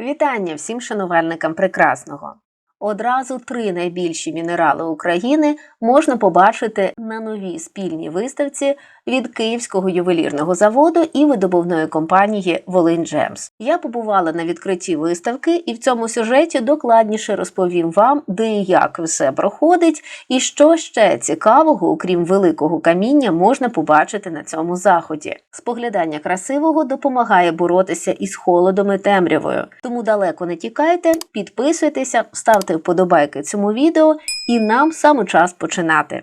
Вітання всім шанувальникам прекрасного. Одразу три найбільші мінерали України можна побачити на новій спільній виставці від Київського ювелірного заводу і видобувної компанії Волинь Джемс. Я побувала на відкритті виставки і в цьому сюжеті докладніше розповім вам, де і як все проходить, і що ще цікавого, окрім великого каміння, можна побачити на цьому заході. Споглядання красивого допомагає боротися із холодом і темрявою. Тому далеко не тікайте, підписуйтеся, ставте вподобайки цьому відео, і нам саме час починати.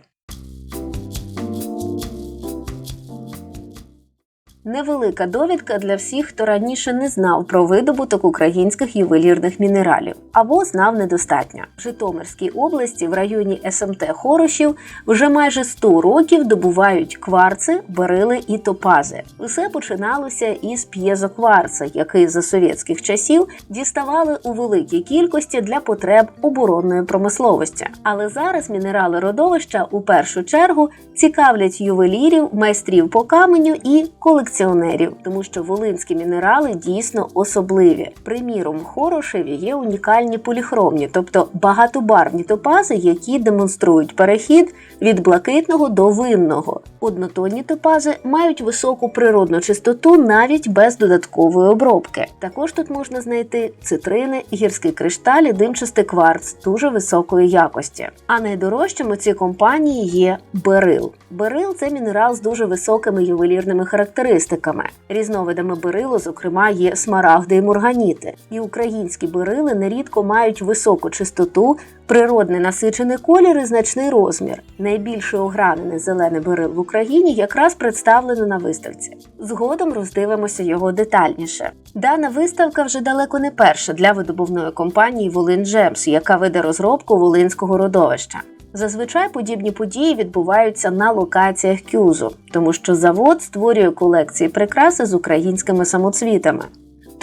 Невелика довідка для всіх, хто раніше не знав про видобуток українських ювелірних мінералів або знав недостатньо. В Житомирській області в районі СМТ Хорошів вже майже 100 років добувають кварци, берили і топази. Усе починалося із п'єзокварца, який за совєтських часів діставали у великій кількості для потреб оборонної промисловості. Але зараз мінерали родовища у першу чергу цікавлять ювелірів, майстрів по каменю і колекціонерів, тому що волинські мінерали дійсно особливі. Приміром, Хорошеві є унікальні поліхромні, тобто багатобарвні топази, які демонструють перехід від блакитного до винного. Однотонні топази мають високу природну чистоту навіть без додаткової обробки. Також тут можна знайти цитрини, гірський кришталь і димчастий кварц дуже високої якості. А найдорожчим у цій компанії є берил. Берил це мінерал з дуже високими ювелірними характеристиками. Різновидами берилу, зокрема, є смарагди і морганіти. І українські берили нерідко мають високу чистоту, природний насичений колір і значний розмір. Найбільший огранений зелений берил в Україні якраз представлено на виставці. Згодом роздивимося його детальніше. Дана виставка вже далеко не перша для видобувної компанії Волин Джемс, яка веде розробку волинського родовища. Зазвичай подібні події відбуваються на локаціях кюзу, тому що завод створює колекції прикраси з українськими самоцвітами.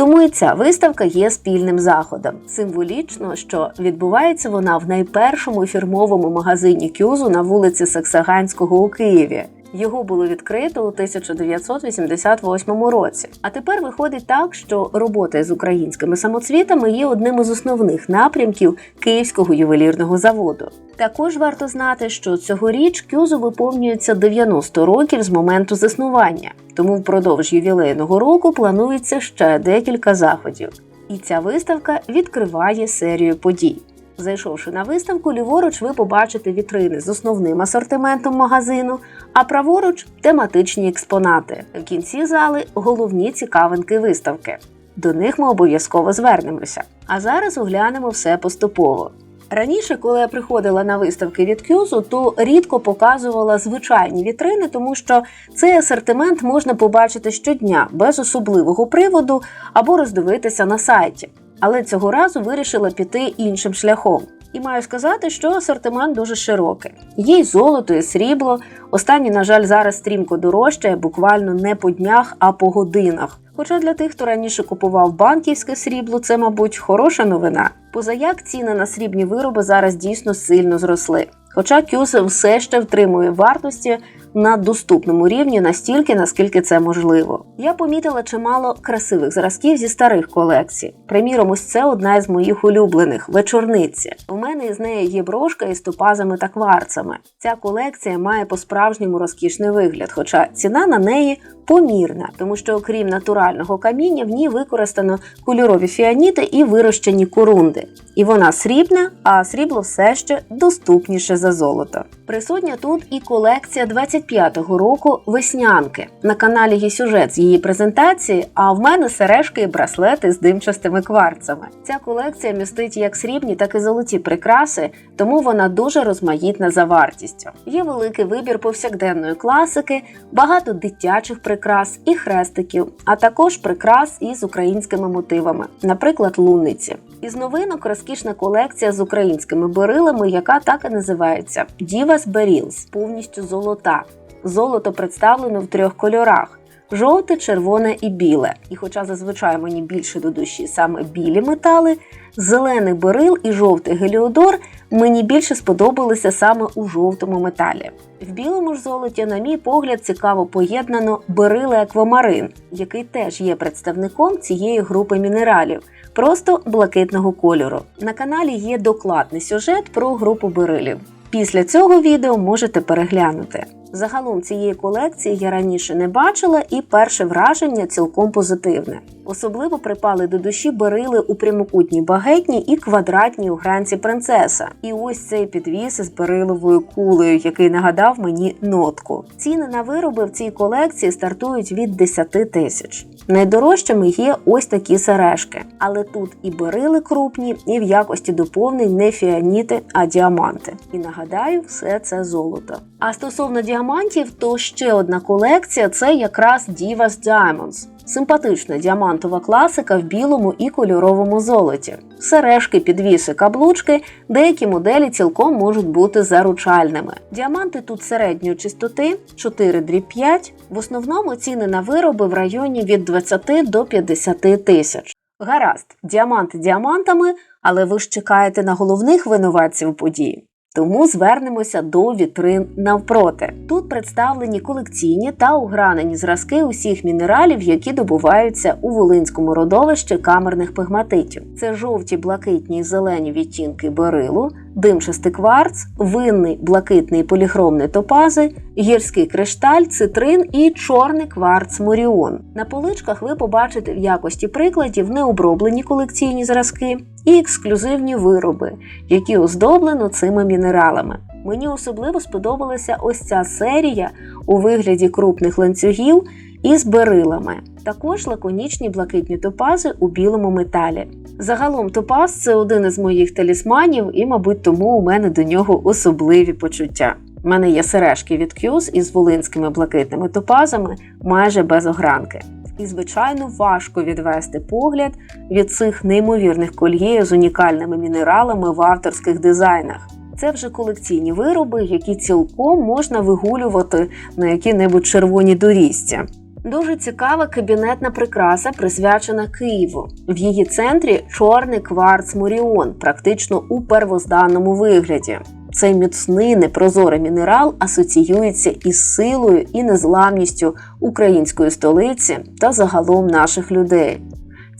Тому і ця виставка є спільним заходом. Символічно, що відбувається вона в найпершому фірмовому магазині кюзу на вулиці Саксаганського у Києві. Його було відкрито у 1988 році. А тепер виходить так, що робота з українськими самоцвітами є одним із основних напрямків Київського ювелірного заводу. Також варто знати, що цьогоріч кюзу виповнюється 90 років з моменту заснування, тому впродовж ювілейного року планується ще декілька заходів. І ця виставка відкриває серію подій. Зайшовши на виставку, ліворуч ви побачите вітрини з основним асортиментом магазину, а праворуч тематичні експонати. В кінці зали головні цікавинки виставки. До них ми обов'язково звернемося. А зараз оглянемо все поступово. Раніше, коли я приходила на виставки від Кюзу, то рідко показувала звичайні вітрини, тому що цей асортимент можна побачити щодня без особливого приводу або роздивитися на сайті. Але цього разу вирішила піти іншим шляхом. І маю сказати, що асортимент дуже широкий. Є й золото, і срібло. Останні, на жаль, зараз стрімко дорожчає, буквально не по днях, а по годинах. Хоча для тих, хто раніше купував банківське срібло, це, мабуть, хороша новина. Позаяк ціни на срібні вироби зараз дійсно сильно зросли. Хоча Кюс все ще втримує вартості на доступному рівні настільки, наскільки це можливо. Я помітила чимало красивих зразків зі старих колекцій. Приміром, ось це одна із моїх улюблених вечорниці. У мене із неї є брошка із топазами та кварцами. Ця колекція має по-справжньому розкішний вигляд, хоча ціна на неї помірна, тому що, окрім натурального каміння, в ній використано кольорові фіаніти і вирощені корунди. І вона срібна, а срібло все ще доступніше за золото. Присутня тут і колекція 25-го року веснянки. На каналі є сюжет з її презентації, а в мене сережки і браслети з димчастими кварцами. Ця колекція містить як срібні, так і золоті прикраси, тому вона дуже розмаїтна за вартістю. Є великий вибір повсякденної класики, багато дитячих прикрас і хрестиків, а також прикрас із українськими мотивами, наприклад, лунниці. Із новинок розкішна колекція з українськими берилами, яка так і називається Дівас Берілс, повністю золота. Золото представлено в трьох кольорах. Жовте, червоне і біле. І хоча зазвичай мені більше до душі саме білі метали, зелений берил і жовтий геліодор мені більше сподобалися саме у жовтому металі. В білому ж золоті, на мій погляд, цікаво поєднано берили аквамарин, який теж є представником цієї групи мінералів. просто блакитного кольору. На каналі є докладний сюжет про групу берилів. Після цього відео можете переглянути. Загалом цієї колекції я раніше не бачила, і перше враження цілком позитивне. Особливо припали до душі берили у прямокутній багетній і квадратній у гранці принцеса. І ось цей підвіс із бериловою кулею, який нагадав мені нотку. Ціни на вироби в цій колекції стартують від 10 тисяч. Найдорожчими є ось такі сережки, але тут і берили крупні, і в якості доповнень не фіаніти, а діаманти. І нагадаю, все це золото. А стосовно діамантів, то ще одна колекція це якраз Divas Diamonds. Симпатична діамантова класика в білому і кольоровому золоті. Сережки, підвіси, каблучки, деякі моделі цілком можуть бути заручальними. Діаманти тут середньої чистоти 4 дріб 5. В основному ціни на вироби в районі від 20 до 50 тисяч. Гаразд, діаманти діамантами, але ви ж чекаєте на головних винуватців події. Тому звернемося до вітрин навпроти. Тут представлені колекційні та огранені зразки усіх мінералів, які добуваються у Волинському родовищі камерних пигматитів. Це жовті, блакитні і зелені відтінки берилу, димчастий кварц, винний, блакитний поліхромний топази, гірський кришталь, цитрин і чорний кварц моріон. На поличках ви побачите в якості прикладів необроблені колекційні зразки і ексклюзивні вироби, які оздоблено цими мінералами. Мені особливо сподобалася ось ця серія у вигляді крупних ланцюгів із берилами. Також лаконічні блакитні топази у білому металі. Загалом топаз це один із моїх талісманів, і, мабуть, тому у мене до нього особливі почуття. У мене є сережки від Кюз із волинськими блакитними топазами майже без огранки. І, звичайно, важко відвести погляд від цих неймовірних кольє з унікальними мінералами в авторських дизайнах. Це вже колекційні вироби, які цілком можна вигулювати на які-небудь червоні доріжця. Дуже цікава кабінетна прикраса, присвячена Києву. В її центрі чорний кварц Моріон, практично у первозданному вигляді. Цей міцний непрозорий мінерал асоціюється із силою і незламністю української столиці та загалом наших людей.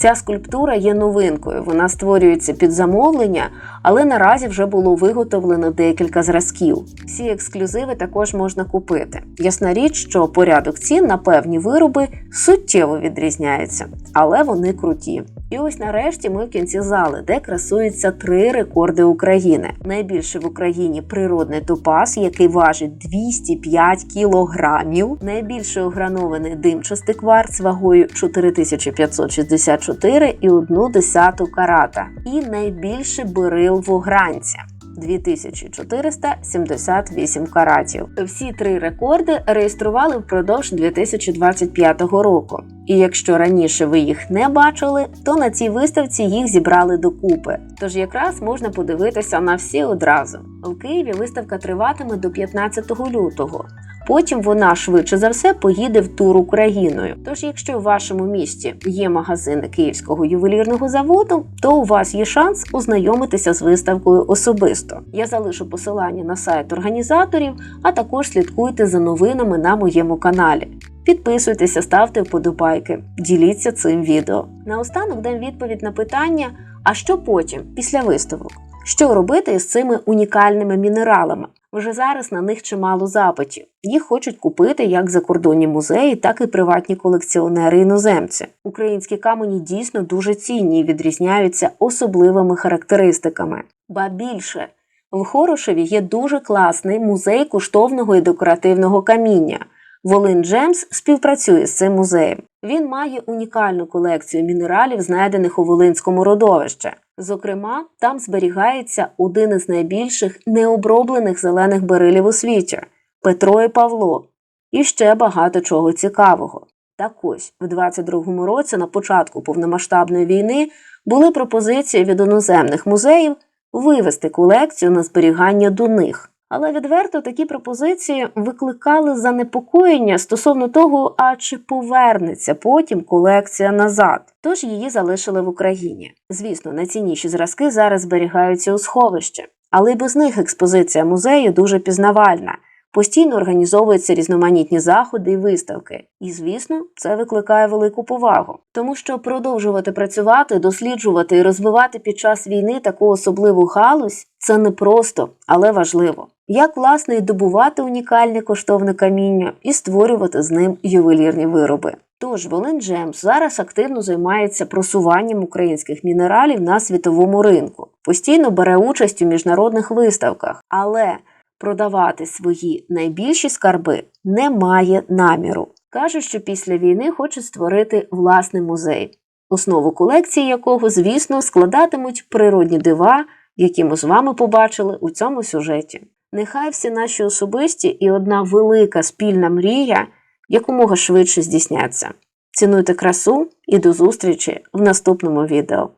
Ця скульптура є новинкою. Вона створюється під замовлення, але наразі вже було виготовлено декілька зразків. Всі ексклюзиви також можна купити. Ясна річ, що порядок цін на певні вироби суттєво відрізняється, але вони круті. І ось нарешті ми в кінці зали, де красуються три рекорди України. Найбільший в Україні природний топаз, який важить 205 кілограмів. Найбільший огранований димчастий кварц вагою 4564 і одну десяту карата. І найбільший берил в огранці. 2478 каратів. Всі три рекорди реєстрували впродовж 2025 року. І якщо раніше ви їх не бачили, то на цій виставці їх зібрали докупи. Тож якраз можна подивитися на всі одразу. В Києві виставка триватиме до 15 лютого. Потім вона швидше за все поїде в тур Україною. Тож, якщо в вашому місті є магазини Київського ювелірного заводу, то у вас є шанс ознайомитися з виставкою особисто. Я залишу посилання на сайт організаторів, а також слідкуйте за новинами на моєму каналі. Підписуйтеся, ставте вподобайки, діліться цим відео. Наостанок дам відповідь на питання: а що потім, після виставок? Що робити із цими унікальними мінералами? Вже зараз на них чимало запитів. Їх хочуть купити як закордонні музеї, так і приватні колекціонери іноземці. Українські камені дійсно дуже цінні і відрізняються особливими характеристиками. Ба більше в Хорошеві є дуже класний музей коштовного і декоративного каміння. Волин Джемс співпрацює з цим музеєм. Він має унікальну колекцію мінералів, знайдених у Волинському родовищі. Зокрема, там зберігається один із найбільших необроблених зелених берилів у світі Петро і Павло, і ще багато чого цікавого. Так ось, в 22-му році, на початку повномасштабної війни, були пропозиції від іноземних музеїв вивести колекцію на зберігання до них. Але відверто такі пропозиції викликали занепокоєння стосовно того, а чи повернеться потім колекція назад. Тож її залишили в Україні. Звісно, найцінніші зразки зараз зберігаються у сховищі, але й без них експозиція музею дуже пізнавальна. Постійно організовуються різноманітні заходи і виставки, і звісно, це викликає велику повагу, тому що продовжувати працювати, досліджувати і розвивати під час війни таку особливу галузь це не просто, але важливо. Як власне і добувати унікальне коштовне каміння і створювати з ним ювелірні вироби. Тож Волин Джемс зараз активно займається просуванням українських мінералів на світовому ринку, постійно бере участь у міжнародних виставках, але продавати свої найбільші скарби не має наміру. Каже, що після війни хоче створити власний музей, основу колекції якого, звісно, складатимуть природні дива, які ми з вами побачили у цьому сюжеті. Нехай всі наші особисті і одна велика спільна мрія якомога швидше здійсняться. Цінуйте красу і до зустрічі в наступному відео.